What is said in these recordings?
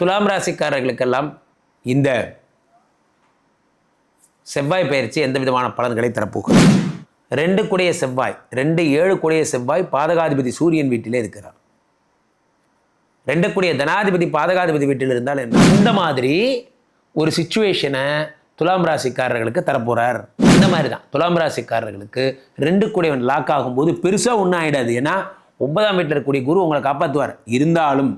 துலாம் ராசிக்காரர்களுக்கெல்லாம் இந்த செவ்வாய் பயிற்சி எந்த விதமான பலன்களை தரப்போகிறது? ரெண்டு கூடிய செவ்வாய் ரெண்டு ஏழு கூடிய செவ்வாய் பாதகாதிபதி சூரியன் வீட்டிலே இருக்கிறார். ரெண்டு கூடிய தனாதிபதி பாதகாதிபதி வீட்டில் இருந்தால் என்ன? இந்த மாதிரி ஒரு சுச்சுவேஷனை துலாம் ராசிக்காரர்களுக்கு தரப்போறார். இந்த மாதிரி தான் துலாம் ராசிக்காரர்களுக்கு ரெண்டு கூடியவன் லாக் ஆகும்போது பெருசாக ஒன்றும் ஆகிடாது ஏன்னா ஒன்பதாம் வீட்டில் இருக்கக்கூடிய குரு உங்களை காப்பாற்றுவார் இருந்தாலும்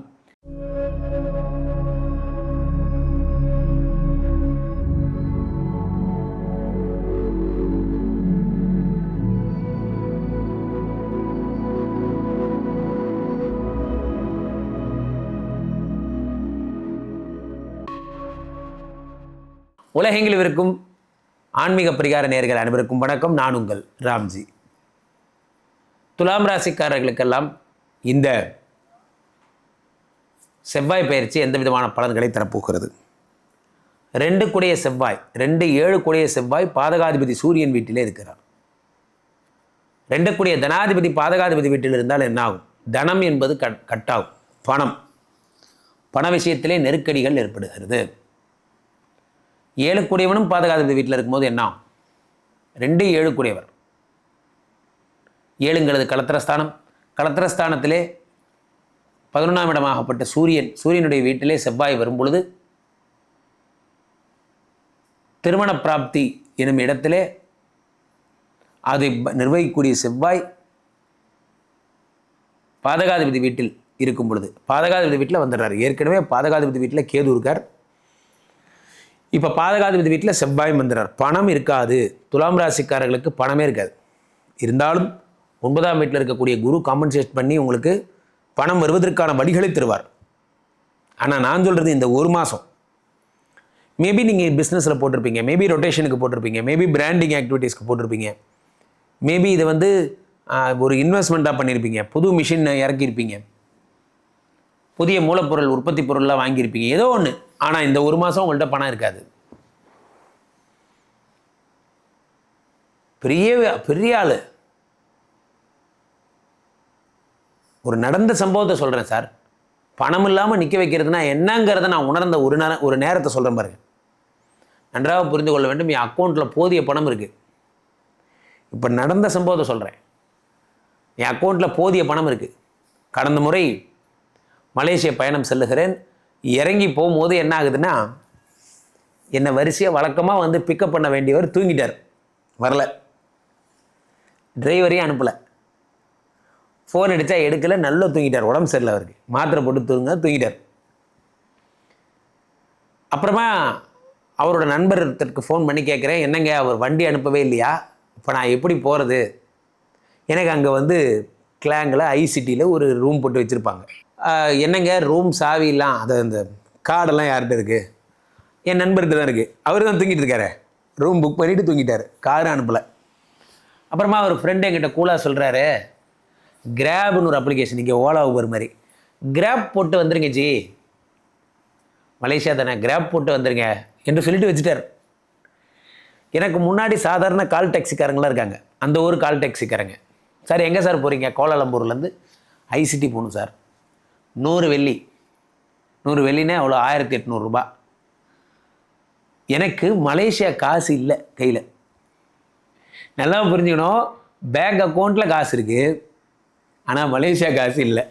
உலகெங்கிலும் இருக்கும் ஆன்மீக பரிகார நேர்கள் அனைவருக்கும் வணக்கம். நான் உங்கள் ராம்ஜி. துலாம் ராசிக்காரர்களுக்கெல்லாம் இந்த செவ்வாய் பயிற்சி எந்த விதமான பலன்களை தரப்போகிறது? ரெண்டு கூடிய செவ்வாய் ரெண்டு ஏழு கூடிய செவ்வாய் பாதகாதிபதி சூரியன் வீட்டிலே இருக்கிறார். ரெண்டு கூடிய தனாதிபதி பாதகாதிபதி வீட்டில் இருந்தால் என்னாகும்? தனம் என்பது கட் கட்டாகும். பணம். பண விஷயத்திலே நெருக்கடிகள் ஏற்படுகிறது. ஏழுக்குடையவனும் கூடியவனும் பாதகாதிபதி வீட்டில் இருக்கும்போது என்ன ரெண்டு ஏழுக்குடையவர். ஏழுங்கிறது கலத்திரஸ்தானம். கலத்திரஸ்தானத்திலே பதினொன்றாம் இடமாகப்பட்ட சூரியன் சூரியனுடைய வீட்டிலே செவ்வாய் வரும் பொழுது திருமண பிராப்தி எனும் இடத்திலே அதை நிர்வகிக்கக்கூடிய செவ்வாய் பாதகாதிபதி வீட்டில் இருக்கும் பொழுது பாதகாதிபதி வீட்டில் வந்துடுறார். ஏற்கனவே பாதகாதிபதி வீட்டில் கேது இருக்கார். இப்போ பாதகாதிபதி வீட்டில் செவ்வாய் வந்துடுறார் பணம் இருக்காது. துலாம் ராசிக்காரர்களுக்கு பணமே இருக்காது. இருந்தாலும் ஒன்பதாம் வீட்டில் இருக்கக்கூடிய குரு காம்பன்சேட் பண்ணி உங்களுக்கு பணம் வருவதற்கான வழிகளை தருவார். ஆனால் நான் சொல்கிறது இந்த ஒரு மாதம் மேபி நீங்கள் பிஸ்னஸில் போட்டிருப்பீங்க. மேபி ரொட்டேஷனுக்கு போட்டிருப்பீங்க. மேபி பிராண்டிங் ஆக்டிவிட்டீஸ்க்கு போட்டிருப்பீங்க. மேபி இதை வந்து ஒரு இன்வெஸ்ட்மெண்ட்டாக பண்ணியிருப்பீங்க புது மிஷின் இறக்கியிருப்பீங்க. புதிய மூலப்பொருள் உற்பத்தி பொருள்லாம் வாங்கியிருப்பீங்க. ஏதோ ஒன்று ஆனால் இந்த ஒரு மாதம் உங்கள்கிட்ட பணம் இருக்காது. பெரிய பெரிய ஆள். ஒரு நடந்த சம்பவத்தை சொல்கிறேன் சார். பணம் இல்லாமல் நிற்க வைக்கிறதுனா என்னங்கிறத நான் உணர்ந்த ஒரு நேர ஒரு நேரத்தை சொல்கிறேன் பாருங்க. நன்றாக புரிந்து கொள்ள வேண்டும். என் அக்கௌண்ட்டில் போதிய பணம் இருக்குது இப்போ நடந்த சம்பவத்தை சொல்கிறேன் என் அக்கௌண்ட்டில் போதிய பணம் இருக்குது கடந்த முறை மலேசியா பயணம் செல்லுகிறேன். இறங்கி போகும்போது என்ன ஆகுதுன்னா என்னை வரிசையாக வழக்கமாக வந்து பிக்கப் பண்ண வேண்டியவர் தூங்கிட்டார். வரல. டிரைவரையும் அனுப்பலை. ஃபோன் அடித்தா எடுக்கல நல்லா தூங்கிட்டார். உடம்பு சரியில்லை அவருக்கு. மாத்திரை போட்டு தூங்க தூங்கிட்டார். அப்புறமா அவரோட நண்பர்த்திற்கு ஃபோன் பண்ணி கேட்குறேன் என்னங்க அவர் வண்டி அனுப்பவே இல்லையா? இப்போ நான் எப்படி போகிறது எனக்கு அங்கே வந்து கிளாங்கில் ஐசிட்டியில் ஒரு ரூம் போட்டு வச்சுருப்பாங்க. என்னங்க? ரூம் சாவிலாம் அது அந்த கார்டெல்லாம் யார்கிட்ட இருக்குது என் நண்பர்கிட்ட தான் இருக்குது அவர் தான் தூங்கிட்டு இருக்காரு. ரூம் புக் பண்ணிவிட்டு தூங்கிட்டார். கார் அனுப்பலை. அப்புறமா அவர் ஃப்ரெண்டு என்கிட்ட கூலாக சொல்கிறாரு கிராப்னு ஒரு அப்ளிகேஷன் இங்கே ஓலா ஊபர் மாதிரி. கிராப் போட்டு வந்துருங்க ஜி. மலேசியா தானே கிராப் போட்டு வந்துருங்க என்று சொல்லிட்டு வச்சுட்டார். எனக்கு முன்னாடி சாதாரண கால் டாக்ஸிக்காரங்களாம் இருக்காங்க. அந்த ஊர் கால் டாக்ஸிக்காரங்க சார் எங்கே சார் போகிறீங்க கோலாலம்பூர்லேருந்து ஐசிடி போகணும் சார். நூறு வெள்ளி. நூறு வெள்ளினா அவ்வளோ ஆயிரத்தி எட்நூறுரூபா எனக்கு மலேசியா காசு இல்லை கையில். நல்லா புரிஞ்சுக்கணும். பேங்க் அக்கௌண்ட்டில் காசு இருக்குது ஆனால் மலேசியா காசு இல்லை.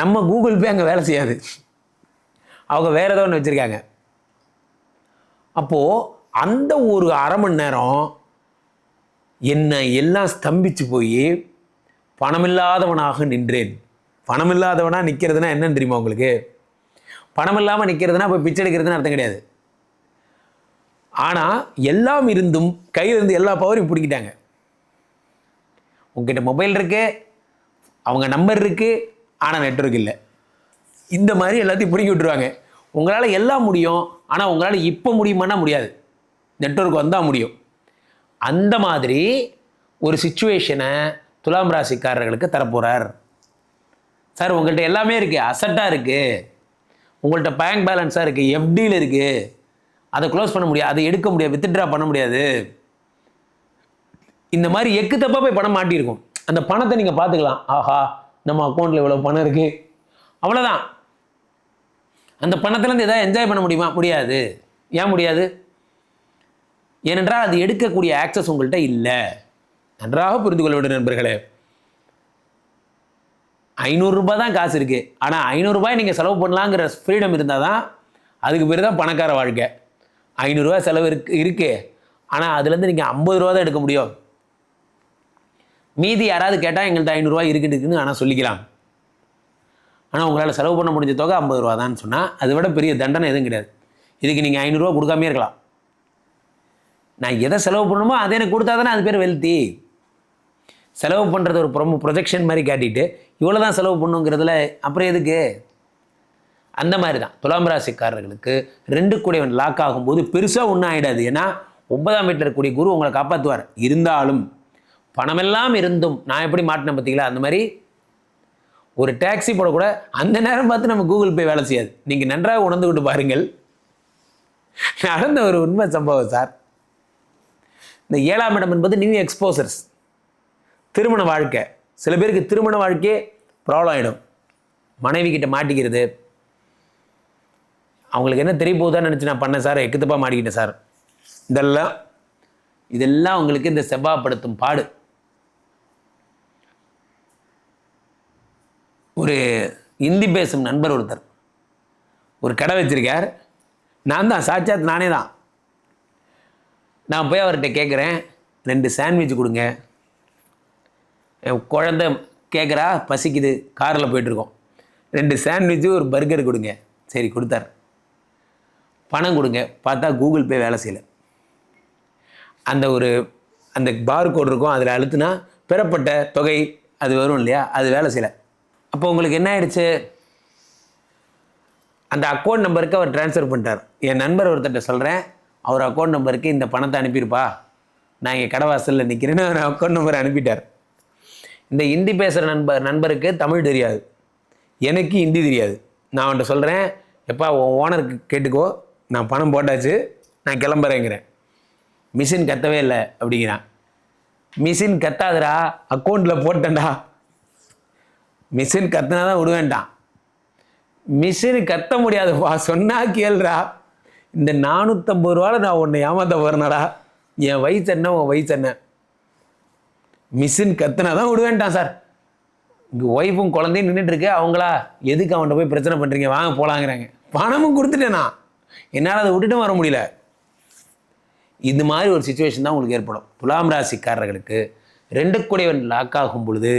நம்ம கூகுள் பே அங்கே வேலை செய்யாது. அவங்க வேறு ஏதோ ஒன்று வச்சுருக்காங்க. அப்போது அந்த ஒரு அரை மணி நேரம் என்னை எல்லாம் ஸ்தம்பித்து போய் பணமில்லாதவனாக நின்றேன். பணமில்லாதவனாக நிற்கிறதுனா என்னன்னு தெரியுமா உங்களுக்கு? பணம் இல்லாமல் நிற்கிறதுனா இப்போ பிச்சை எடுக்கிறதுன்னு அர்த்தம் கிடையாது. ஆனால் எல்லாம் இருந்தும் கையில் இருந்து எல்லா பவரையும் பிடிக்கிட்டாங்க. உங்ககிட்ட மொபைல் இருக்கு அவங்க நம்பர் இருக்குது ஆனால் நெட்வொர்க் இல்லை. இந்த மாதிரி எல்லாத்தையும் பிடிக்கி விட்டுருவாங்க. உங்களால் எல்லாம் முடியும் ஆனால் உங்களால் இப்போ முடியுமானா முடியாது. நெட்ஒர்க் வந்தால் முடியும். அந்த மாதிரி ஒரு சுச்சுவேஷனை துலாம் ராசிக்காரர்களுக்கு தரப்போகிறார் சார் உங்கள்கிட்ட எல்லாமே இருக்குது அசட்டாக இருக்குது உங்கள்கிட்ட பேங்க் பேலன்ஸாக இருக்குது எஃப்டியில் இருக்குது அதை க்ளோஸ் பண்ண முடியாது. அதை எடுக்க முடியாது. வித்ட்ரா பண்ண முடியாது. இந்த மாதிரி எக்கு தப்பாக போய் பணம் மாட்டியிருக்கும். அந்த பணத்தை நீங்கள் பார்த்துக்கலாம். ஆஹா நம்ம அக்கௌண்ட்டில் இவ்வளோ பணம் இருக்குது அவ்வளோதான் அந்த பணத்துலேருந்து எதாவது என்ஜாய் பண்ண முடியுமா? முடியாது. ஏன் முடியாது? ஏனென்றால் அது எடுக்கக்கூடிய ஆக்சஸ் உங்கள்கிட்ட இல்லை. நன்றாக புரிந்து கொள்ள வேண்டும் நண்பர்களே. ஐநூறுரூபா தான் காசு இருக்குது ஆனால் ஐநூறுரூபாய் நீங்கள் செலவு பண்ணலாங்கிற ஃப்ரீடம் இருந்தால் தான் அதுக்கு பேர் தான் பணக்கார வாழ்க்கை. ஐநூறுரூவா செலவு இருக்கு இருக்குது ஆனால் அதுலேருந்து நீங்கள் ஐம்பது ரூபா தான் எடுக்க முடியும். மீதி யாராவது கேட்டால் எங்கள்கிட்ட ஐநூறுரூவா இருக்குன்னு இருக்குன்னு ஆனால் சொல்லிக்கலாம். ஆனால் உங்களால் செலவு பண்ண முடிஞ்ச தொகை ஐம்பது ரூபா தான் சொன்னால் அதை விட பெரிய தண்டனை எதுவும் கிடையாது. இதுக்கு நீங்கள் ஐநூறுரூவா கொடுக்காமே இருக்கலாம். நான் எதை செலவு பண்ணணுமோ அதை எனக்கு கொடுத்தா தானே அது பேர் வெல்த்தி செலவு பண்ணுறது ஒரு ப்ரொமோ ப்ரொஜெக்ஷன் மாதிரி காட்டிட்டு இவ்வளோ தான் செலவு பண்ணுங்கிறதுல அப்புறம் எதுக்கு? அந்த மாதிரி தான் துலாம் ராசிக்காரர்களுக்கு ரெண்டு கூடையவன் லாக் ஆகும்போது பெருசாக ஒன்றும் ஆகிடாது ஏன்னா ஒன்பதாம் வீட்டில் இருக்கக்கூடிய குரு உங்களை காப்பாற்றுவார் இருந்தாலும் பணமெல்லாம் இருந்தும் நான் எப்படி மாட்டினேன் பார்த்தீங்களா? அந்த மாதிரி ஒரு டாக்ஸி போடக்கூட அந்த நேரம் பார்த்து நம்ம கூகுள் பே வேலை செய்யாது. நீங்கள் நன்றாக உணர்ந்து கொண்டு பாருங்கள். நடந்த ஒரு உண்மை சம்பவம் சார் இந்த ஏழாம் இடம் என்பது நியூ எக்ஸ்போசர்ஸ் திருமண வாழ்க்கை. சில பேருக்கு திருமண வாழ்க்கையே ப்ராப்ளம் ஆகிடும் மனைவி கிட்ட மாட்டிக்கிறது. அவங்களுக்கு என்ன தெரிய போகுதான்னு நினச்சி நான் பண்ணேன் சார். எக்குத்தப்பாக மாட்டிக்கிட்டேன் சார். இதெல்லாம் இதெல்லாம் உங்களுக்கு இந்த செவ்வாப்படுத்தும் பாடு. ஒரு இந்தி பேசும் நண்பர் ஒருத்தர் ஒரு கடை வச்சிருக்கார். நான் தான் சாட்சாத் நானே தான். நான் போய் அவர்கிட்ட கேட்குறேன் ரெண்டு சாண்ட்விச் கொடுங்க. குழந்த கேட்குறா பசிக்குது. காரில் போயிட்டுருக்கோம். ரெண்டு சாண்ட்விட்சு ஒரு பர்கர் கொடுங்க. சரி கொடுத்தார். பணம் கொடுங்க. பார்த்தா கூகுள் பே வேலை செய்யலை. அந்த ஒரு அந்த பார் கோட் இருக்கும். அதில் அழுத்துனா பெறப்பட்ட தொகை அது வரும் இல்லையா? அது வேலை செய்யலை. அப்போ உங்களுக்கு என்ன ஆயிடுச்சு? அந்த அக்கௌண்ட் நம்பருக்கு அவர் ட்ரான்ஸ்ஃபர் பண்ணிட்டார். என் நண்பர் ஒருத்தர்கிட்ட சொல்கிறேன் அவர் அக்கௌண்ட் நம்பருக்கு இந்த பணத்தை அனுப்பியிருப்பா நான் இங்கே கடை வாசலில் நிற்கிறேன்னு அவர் அக்கௌண்ட் நம்பர் அனுப்பிட்டார். இந்த ஹிந்தி பேசுகிற நண்பர் நண்பருக்கு தமிழ் தெரியாது. எனக்கு ஹிந்தி தெரியாது. நான் அவன்கிட்ட சொல்கிறேன் எப்பா உன் ஓனருக்கு கேட்டுக்கோ. நான் பணம் போட்டாச்சு. நான் கிளம்புறேங்கிறேன். மிஷின் கத்தவே இல்லை அப்படிங்கிறான். மிஷின் கத்தாதுடா. அக்கௌண்ட்டில் போட்டேன்டா. மிஷின் கத்தினா தான் விடுவேன்டான் மிஷின் கத்த முடியாதுப்பா. சொன்னா கேளுடா. இந்த நானூற்றம்பது ரூபாவில் நான் உன்னை ஏமாத்த போகிறேனடா என் வயசு என்ன உன் வயசு என்ன? மிஷின் கத்துனா தான் விடுவேன்ட்டான் சார். இங்கே ஒய்ஃபும் குழந்தையும் நின்றுட்டு இருக்கு அவங்களா எதுக்கு அவன்கிட்ட போய் பிரச்சனை பண்ணுறீங்க வாங்க போகலாங்கிறாங்க பணமும் கொடுத்துட்டேனா என்னால் அதை விட்டுட்டும் வர முடியல. இது மாதிரி ஒரு சுச்சுவேஷன் தான் உங்களுக்கு ஏற்படும். துலாம் ராசிக்காரர்களுக்கு ரெண்டு கூடையவன் லாக் ஆகும் பொழுது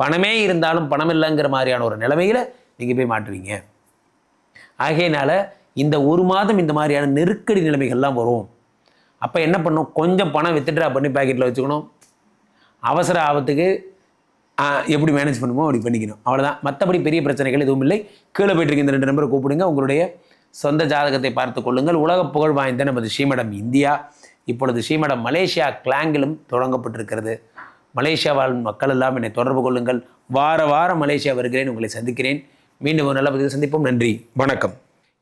பணமே இருந்தாலும் பணம் இல்லைங்கிற மாதிரியான ஒரு நிலைமையில் நீங்கள் போய் மாட்டுவீங்க. ஆகையினால இந்த ஒரு மாதம் இந்த மாதிரியான நெருக்கடி நிலைமைகள்லாம் வரும். அப்போ என்ன பண்ணும்? கொஞ்சம் பணம் வித்துட்ரா பண்ணி பாக்கெட்டில் வச்சுக்கணும். அவசர ஆபத்துக்கு எப்படி மேனேஜ் பண்ணுமோ அப்படி பண்ணிக்கணும். அவ்வளோதான் மற்றபடி பெரிய பிரச்சனைகள் எதுவும் இல்லை. கீழே போயிட்டு இந்த ரெண்டு நம்பரை கூப்பிடுங்க. உங்களுடைய சொந்த ஜாதகத்தை பார்த்து கொள்ளுங்கள். உலக புகழ் வாய்ந்த நமது ஸ்ரீமடம் இந்தியா. இப்பொழுது ஸ்ரீமடம் மலேசியா கிளாங்கிலும் தொடங்கப்பட்டிருக்கிறது. மலேசியா வாழும் மக்கள் எல்லாம் என்னை தொடர்பு கொள்ளுங்கள். வார வாரம் மலேசியா வருகிறேன். உங்களை சந்திக்கிறேன். மீண்டும் ஒரு நல்ல பதிவு சந்திப்போம். நன்றி. வணக்கம்.